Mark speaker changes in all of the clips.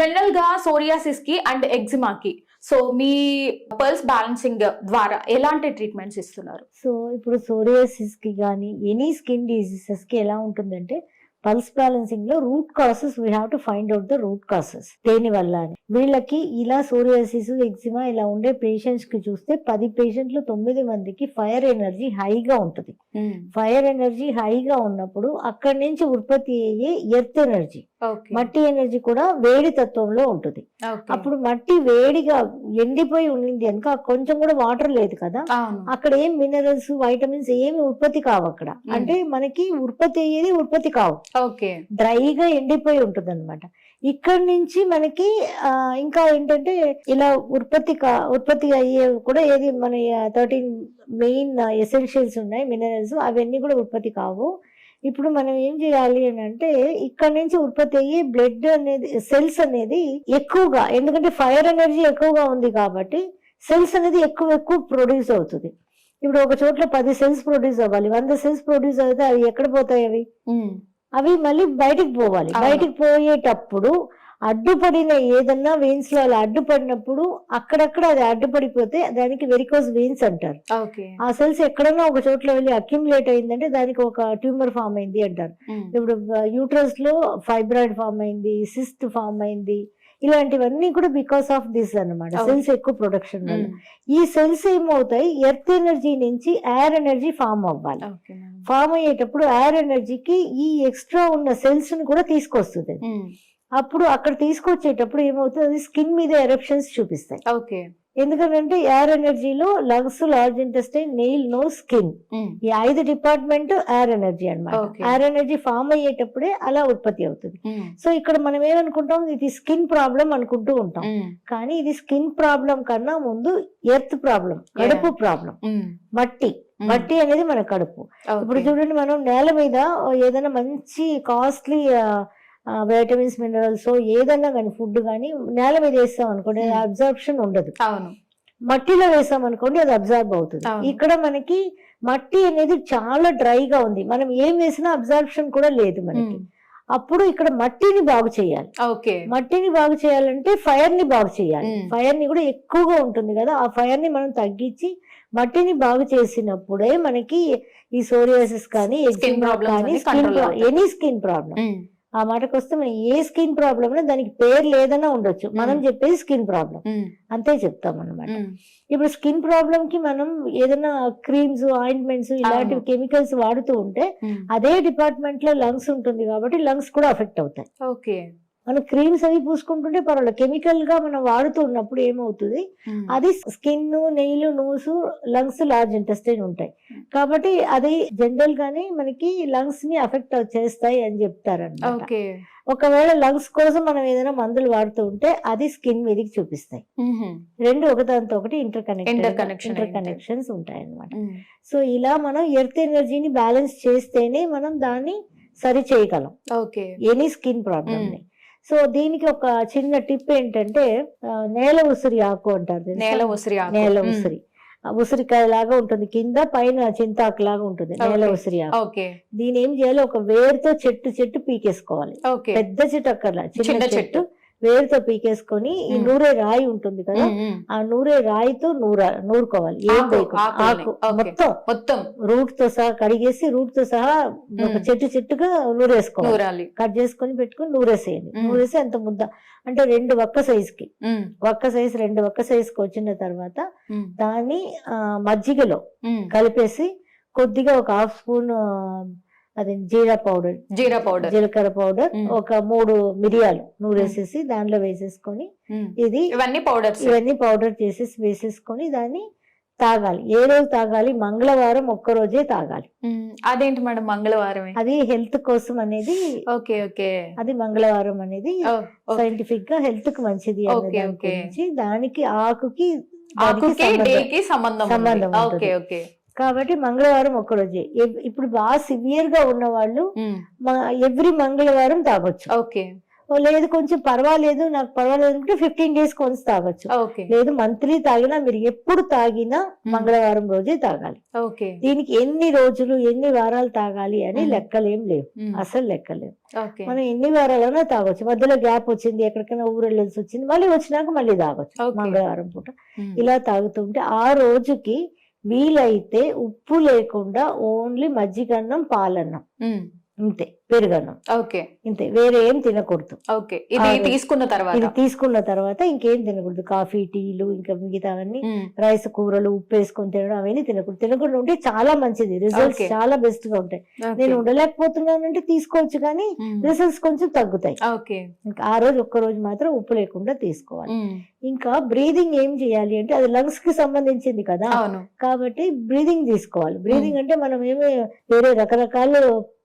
Speaker 1: జనరల్గా సోరియాసిస్కి అండ్ ఎగ్జిమాకి. సో మీ పల్స్ బ్యాలెన్సింగ్ ద్వారా ఎలాంటి ట్రీట్మెంట్స్ ఇస్తున్నారు?
Speaker 2: సో ఇప్పుడు సోరియాసిస్కి కానీ ఎనీ స్కిన్ డిసీజెస్కి ఎలా ఉంటుందంటే pulse బ్యాలెన్సింగ్లో root causes we have to find out the root causes దేని వల్ల వీళ్ళకి ఇలా సోరియాసిస్ ఎగ్జిమా ఇలా ఉండే పేషెంట్స్కి చూస్తే పది పేషెంట్లు తొమ్మిది మందికి ఫైర్ ఎనర్జీ హైగా ఉంటుంది. ఫైర్ ఎనర్జీ హైగా ఉన్నప్పుడు అక్కడి నుంచి ఉత్పత్తి అయ్యే ఎర్త్ ఎనర్జీ మట్టి ఎనర్జీ కూడా వేడి తత్వంలో ఉంటుంది. అప్పుడు మట్టి వేడిగా ఎండిపోయి ఉండింది కనుక కొంచెం కూడా వాటర్ లేదు కదా? అక్కడ ఏం మినరల్స్ వైటమిన్స్ ఏమి ఉత్పత్తి కావు అక్కడ. అంటే మనకి ఉత్పత్తి అయ్యేది ఉత్పత్తి కావు. డ్రైగా ఎండిపోయి ఉంటుంది అనమాట ఇక్కడ నుంచి మనకి ఇంకా ఏంటంటే ఇలా ఉత్పత్తి కా ఉత్పత్తి అయ్యే కూడా ఏది మన థర్టీన్ మెయిన్ ఎసెన్షియల్స్ ఉన్నాయి మినరల్స్ అవన్నీ కూడా ఉత్పత్తి కావు. ఇప్పుడు మనం ఏం చేయాలి అని అంటే ఇక్కడ నుంచి ఉత్పత్తి అయ్యి బ్లడ్ అనేది సెల్స్ అనేది ఎక్కువగా ఎందుకంటే ఫైర్ ఎనర్జీ ఎక్కువగా ఉంది కాబట్టి సెల్స్ అనేది ఎక్కువ ఎక్కువ ప్రొడ్యూస్ అవుతుంది. ఇప్పుడు ఒక చోట్ల పది సెల్స్ ప్రొడ్యూస్ అవ్వాలి వంద సెల్స్ ప్రొడ్యూస్ అయితే అవి ఎక్కడ పోతాయి అవి? అవి మళ్ళీ బయటికి పోవాలి. బయటికి పోయేటప్పుడు అడ్డుపడిన ఏదన్నా వెయిన్స్లో అలా అడ్డుపడినప్పుడు అక్కడక్కడ అది అడ్డుపడిపోతే దానికి వెరికోస్ వెయిన్స్ అంటారు. ఆ సెల్స్ ఎక్కడన్నా ఒక చోట్ల వెళ్ళి అక్యుములేట్ అయిందంటే దానికి ఒక ట్యూమర్ ఫామ్ అయింది అంటారు. ఇప్పుడు యూట్రస్లో ఫైబ్రాయిడ్ ఫామ్ అయింది సిస్ట్ ఫామ్ అయింది ఇలాంటివన్నీ కూడా బికాస్ ఆఫ్ దిస్ అన్నమాట.
Speaker 1: అవును.
Speaker 2: సెల్స్ ఎక్కువ ప్రొడక్షన్ వల్ల. ఈ సెల్స్ ఏమవుతాయి? ఎర్త్ ఎనర్జీ నుంచి ఎయిర్ ఎనర్జీ ఫామ్ అవ్వాలి. ఫామ్ అయ్యేటప్పుడు ఎయిర్ ఎనర్జీకి ఈ ఎక్స్ట్రా ఉన్న సెల్స్ని కూడా తీసుకొస్తుంది. అప్పుడు అక్కడ తీసుకొచ్చేటప్పుడు ఏమవుతుంది? స్కిన్ మీద ఎరప్షన్స్ చూపిస్తాయి.
Speaker 1: ఓకే.
Speaker 2: ఎందుకంటే ఎయిర్ ఎనర్జీలో lungs large intestine nail nose skin. ఈ ఐదు department air energy
Speaker 1: Okay.
Speaker 2: Air energy form అయ్యేటప్పుడే అలా ఉత్పత్తి అవుతుంది. సో ఇక్కడ మనం ఏమనుకుంటాం? ఇది స్కిన్ ప్రాబ్లం అనుకుంటూ ఉంటాం. కానీ ఇది స్కిన్ ప్రాబ్లం కన్నా ముందు ఎర్త్ ప్రాబ్లం కడుపు ప్రాబ్లం. మట్టి. మట్టి అనేది మన కడుపు. ఇప్పుడు చూడండి మనం నేల మీద ఏదైనా మంచి కాస్ట్లీ వైటమిన్స్ మినరల్స్ ఏదన్నా కానీ ఫుడ్ కానీ నేల మీద వేస్తాం అనుకోండి. అబ్జర్ప్షన్ ఉండదు.
Speaker 1: అవును.
Speaker 2: మట్టిలో వేసాం అనుకోండి అది అబ్జర్వ్ అవుతుంది. ఇక్కడ మనకి మట్టి అనేది చాలా డ్రైగా ఉంది. మనం ఏం వేసినా అబ్జర్ప్షన్ కూడా లేదు మనకి. అప్పుడు ఇక్కడ మట్టిని బాగు చేయాలి.
Speaker 1: ఓకే.
Speaker 2: మట్టిని బాగు చేయాలంటే ఫైర్ని బాగు చేయాలి. ఫైర్ని కూడా ఎక్కువగా ఉంటుంది కదా ఆ ఫైర్ని మనం తగ్గించి మట్టిని బాగు చేసినప్పుడే మనకి ఈ సోరియాసిస్ కానీ
Speaker 1: problems
Speaker 2: కానీ
Speaker 1: అవుతాయి.
Speaker 2: ఎనీ స్కిన్ ప్రాబ్లం ఆ మాటకు వస్తే మనం ఏ స్కిన్ ప్రాబ్లం దానికి పేరు లేదన్నా ఉండొచ్చు. మనం. చెప్పేది స్కిన్ ప్రాబ్లం అంతే చెప్తాం అన్నమాట ఇప్పుడు స్కిన్ ప్రాబ్లం కి మనం ఏదైనా క్రీమ్స్ ఆయింట్మెంట్స్ ఇలాంటివి కెమికల్స్ వాడుతూ ఉంటే అదే డిపార్ట్మెంట్లో లంగ్స్ ఉంటుంది కాబట్టి లంగ్స్ కూడా అఫెక్ట్ అవుతాయి.
Speaker 1: ఓకే.
Speaker 2: మనం క్రీమ్స్ అవి పూసుకుంటుంటే పర్వాలేదు. కెమికల్గా మనం వాడుతూ ఉన్నప్పుడు ఏమవుతుంది అది skin nail nose lungs large intestine ఉంటాయి. కాబట్టి అది జనరల్ గానే మనకి లంగ్స్ని అఫెక్ట్ చేస్తాయి అని చెప్తారన్నమాట.
Speaker 1: ఓకే.
Speaker 2: ఒకవేళ లంగ్స్ కోసం మనం ఏదైనా మందులు వాడుతూ ఉంటే అది స్కిన్ మీదకి చూపిస్తాయి. రెండు ఒకదానితో ఒకటి ఇంటర్
Speaker 1: Interconnection
Speaker 2: ఇంటర్ కనెక్షన్స్ ఉంటాయి అన్నమాట సో ఇలా మనం ఎర్త్ ఎనర్జీని బ్యాలెన్స్ చేస్తేనే మనం దాన్ని సరి చేయగలం.
Speaker 1: ఓకే.
Speaker 2: ఎనీ స్కిన్ ప్రాబ్లమ్ని సో దీనికి ఒక చిన్న టిప్ ఏంటంటే నేల ఉసిరి ఆకు అంటారు?
Speaker 1: నేల ఉసిరి.
Speaker 2: నేల. ఉసిరి ఉసిరికాయ లాగా ఉంటుంది కింద పైన చింతాకు లాగా ఉంటుంది నేల. ఉసిరి ఆకు దీని ఏం చేయాలి ఒక వేరుతో చెట్టు చెట్టు పీకేసుకోవాలి పెద్ద చెట్టు అక్కర్లా
Speaker 1: చిన్న చెట్టు.
Speaker 2: వేరుతో పీకేసుకొని ఈ. నూరే రాయి ఉంటుంది కదా ఆ నూరే రాయితో నూర నూరుకోవాలి. ఏం
Speaker 1: ఆకు.
Speaker 2: మొత్తం
Speaker 1: మొత్తం.
Speaker 2: రూట్తో సహా కడిగేసి రూట్తో సహా ఒక. చెట్టు చెట్టుగా నూరేసుకోవాలి. కట్ చేసుకొని పెట్టుకొని నూరేసేయండి. నూరేసి అంత ముద్ద. అంటే రెండు వక్క
Speaker 1: సైజ్కి
Speaker 2: వక్క సైజ్ రెండు వక్క సైజ్కి వచ్చిన తర్వాత దాన్ని మజ్జిగలో. కలిపేసి కొద్దిగా ఒక హాఫ్ స్పూన్ అది జీరా పౌడర్.
Speaker 1: జీరా పౌడర్.
Speaker 2: జీలకర్ర పౌడర్. ఒక మూడు మిరియాలు నూరేసేసి దానిలో వేసేసుకొని
Speaker 1: ఉమ్.
Speaker 2: ఇది
Speaker 1: ఇవన్నీ పౌడర్స్.
Speaker 2: ఇవన్నీ పౌడర్ చేసేసి వేసేసుకొని దాన్ని తాగాలి. ఏ రోజు తాగాలి? మంగళవారం ఒక్క రోజే తాగాలి
Speaker 1: అదేంటి మేడం మంగళవారమే?
Speaker 2: అది హెల్త్ కోసం అనేది
Speaker 1: ఓకే ఓకే.
Speaker 2: అది మంగళవారం అనేది. సైంటిఫిక్గా హెల్త్కి మంచిది దానికి ఆకుకి
Speaker 1: ఆకుకి
Speaker 2: సంబంధం.
Speaker 1: సంబంధం ఓకే. ఓకే.
Speaker 2: కాబట్టి మంగళవారం ఒక్క రోజే. ఎవ్- ఇప్పుడు బాగా సివియర్గా ఉన్న వాళ్ళు ఎవ్రీ మంగళవారం తాగొచ్చు.
Speaker 1: ఓకే.
Speaker 2: లేదు కొంచెం పర్వాలేదు నాకు పర్వాలేదు అనుకుంటే ఫిఫ్టీన్ డేస్ కొన్స్ తాగొచ్చు. లేదు మంత్లీ తాగినా మీరు ఎప్పుడు తాగినా మంగళవారం రోజే తాగాలి.
Speaker 1: ఓకే.
Speaker 2: దీనికి ఎన్ని రోజులు ఎన్ని వారాలు తాగాలి అని. లెక్కలేం లేవు. అసలు లెక్కలేవు.
Speaker 1: ఓకే.
Speaker 2: మనం ఎన్ని వారాలైనా తాగొచ్చు. మధ్యలో గ్యాప్ వచ్చింది ఎక్కడికైనా ఊరు వెళ్ళాల్సి వచ్చింది మళ్ళీ వచ్చినాక మళ్ళీ తాగొచ్చు. మంగళవారం పూట. ఇలా తాగుతుంటే ఆ రోజుకి వీలైతే ఉప్పు లేకుండా ఓన్లీ మజ్జిగన్నం పాలన్నం. ఇంతే పెరుగన్నం.
Speaker 1: ఓకే.
Speaker 2: ఇంతే వేరే ఏం తినకూడదు.
Speaker 1: ఓకే ఇది తీసుకున్న
Speaker 2: ఇది
Speaker 1: తర్వాత
Speaker 2: తీసుకున్న తర్వాత ఇంకేం తినకూడదు. కాఫీ టీలు ఇంకా మిగతావన్నీ
Speaker 1: ఉమ్,
Speaker 2: రైస్ కూరలు ఉప్పు వేసుకొని తినడం అవన్నీ తినకూడదు. తినకుండా ఉంటే చాలా మంచిది. రిజల్ట్స్. చాలా బెస్ట్గా ఉంటాయి. నేను ఉండలేకపోతున్నానంటే తీసుకోవచ్చు కానీ రిజల్ట్స్ కొంచెం తగ్గుతాయి.
Speaker 1: ఓకే.
Speaker 2: ఇంకా ఆ రోజు ఒక్క రోజు మాత్రం ఉప్పు లేకుండా తీసుకోవాలి. ఇంకా బ్రీదింగ్ ఏం చేయాలి అంటే అది లంగ్స్కి సంబంధించింది కదా. కాబట్టి బ్రీదింగ్ తీసుకోవాలి. బ్రీదింగ్ అంటే మనం ఏమి వేరే రకరకాల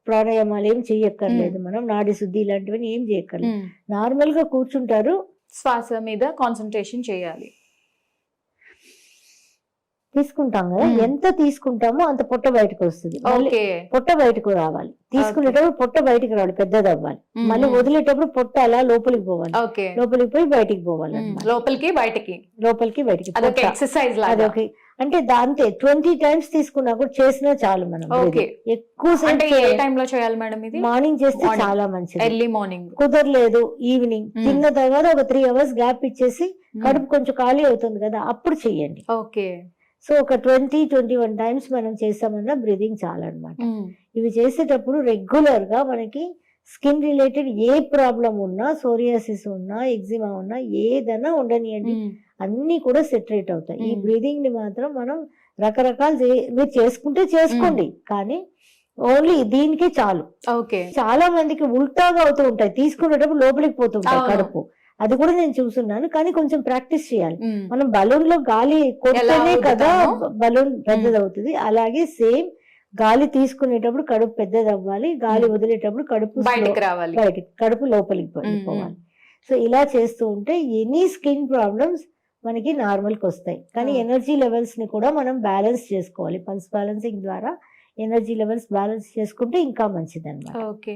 Speaker 2: ప్రాణాయామాలు ఏం చెయ్యక్కర్లేదు మనం నాడి శుద్ధి ఇలాంటివన్నీ ఏం చేయక్కర్లేదు. నార్మల్గా కూర్చుంటారు.
Speaker 1: శ్వాస మీద కాన్సన్ట్రేషన్ చేయాలి.
Speaker 2: తీసుకుంటాం కదా. ఎంత తీసుకుంటామో అంత పొట్ట బయటకు వస్తుంది. పొట్ట బయటకు రావాలి. తీసుకునేటప్పుడు పొట్ట బయటకు రావాలి పెద్దది అవ్వాలి. మళ్ళీ వదిలేటప్పుడు పొట్ట అలా లోపలికి పోవాలి.
Speaker 1: ఓకే.
Speaker 2: లోపలికి పోయి బయటికి పోవాలి.
Speaker 1: లోపలికి బయటకి.
Speaker 2: లోపలికి బయటికి.
Speaker 1: ఎక్సర్సైజ్ లాగా.
Speaker 2: అదొక అంటే దాంతే ట్వంటీ టైమ్స్ తీసుకున్నా కూడా చేసినా చాలు మనం.
Speaker 1: ఓకే.
Speaker 2: ఎక్కువ
Speaker 1: అంటే ఏ టైం లో చేయాలి మేడం ఇది?
Speaker 2: మార్నింగ్ చేస్తే. చాలా మంచిది.
Speaker 1: Early morning.
Speaker 2: కుదరలేదు ఈవినింగ్. తిన్న తర్వాత ఒక త్రీ అవర్స్ గ్యాప్ ఇచ్చేసి కడుపు కొంచెం ఖాళీ అవుతుంది కదా అప్పుడు చెయ్యండి.
Speaker 1: ఓకే.
Speaker 2: సో ఒక ట్వంటీ ట్వంటీ వన్ టైమ్స్ మనం చేసామన్నా బ్రీదింగ్ చాలా అన్నమాట
Speaker 1: ఉమ్,
Speaker 2: ఇవి చేసేటప్పుడు రెగ్యులర్గా మనకి స్కిన్ రిలేటెడ్ ఏ ప్రాబ్లం ఉన్నా సోరియాసిస్ ఉన్నా ఎగ్జిమా ఉన్నా ఏదైనా ఉండనియండి. అన్ని కూడా సెటరేట్ అవుతాయి. ఈ
Speaker 1: మ్మ్.
Speaker 2: బ్రీదింగ్ని మాత్రం మనం రకరకాలు మీరు చేసుకుంటే చేసుకోండి. కానీ ఓన్లీ దీనికే చాలు.
Speaker 1: ఓకే.
Speaker 2: చాలా మందికి ఉల్టాగా అవుతూ ఉంటాయి. తీసుకునేటప్పుడు లోపలికి పోతుంటాయి. కడుపు. అది కూడా నేను చూస్తున్నాను. కానీ కొంచెం ప్రాక్టీస్ చేయాలి. మనం బలూన్లో గాలి కొడితేనే కదా? బలూన్ పెద్దది అవుతుంది అలాగే సేమ్ గాలి తీసుకునేటప్పుడు కడుపు పెద్దది అవ్వాలి గాలి. వదిలేటప్పుడు కడుపు
Speaker 1: రావాలి.
Speaker 2: బయటికి కడుపు లోపలికి వెళ్ళిపోవాలి సో ఇలా చేస్తూ ఉంటే ఎనీ స్కిన్ ప్రాబ్లమ్స్ మనకి నార్మల్కి వస్తాయి. కానీ. ఎనర్జీ లెవెల్స్ని కూడా మనం బ్యాలెన్స్ చేసుకోవాలి. పల్స్ బ్యాలెన్సింగ్ ద్వారా ఎనర్జీ లెవెల్స్ బ్యాలెన్స్ చేసుకుంటే ఇంకా మంచిది అనమాట
Speaker 1: ఓకే.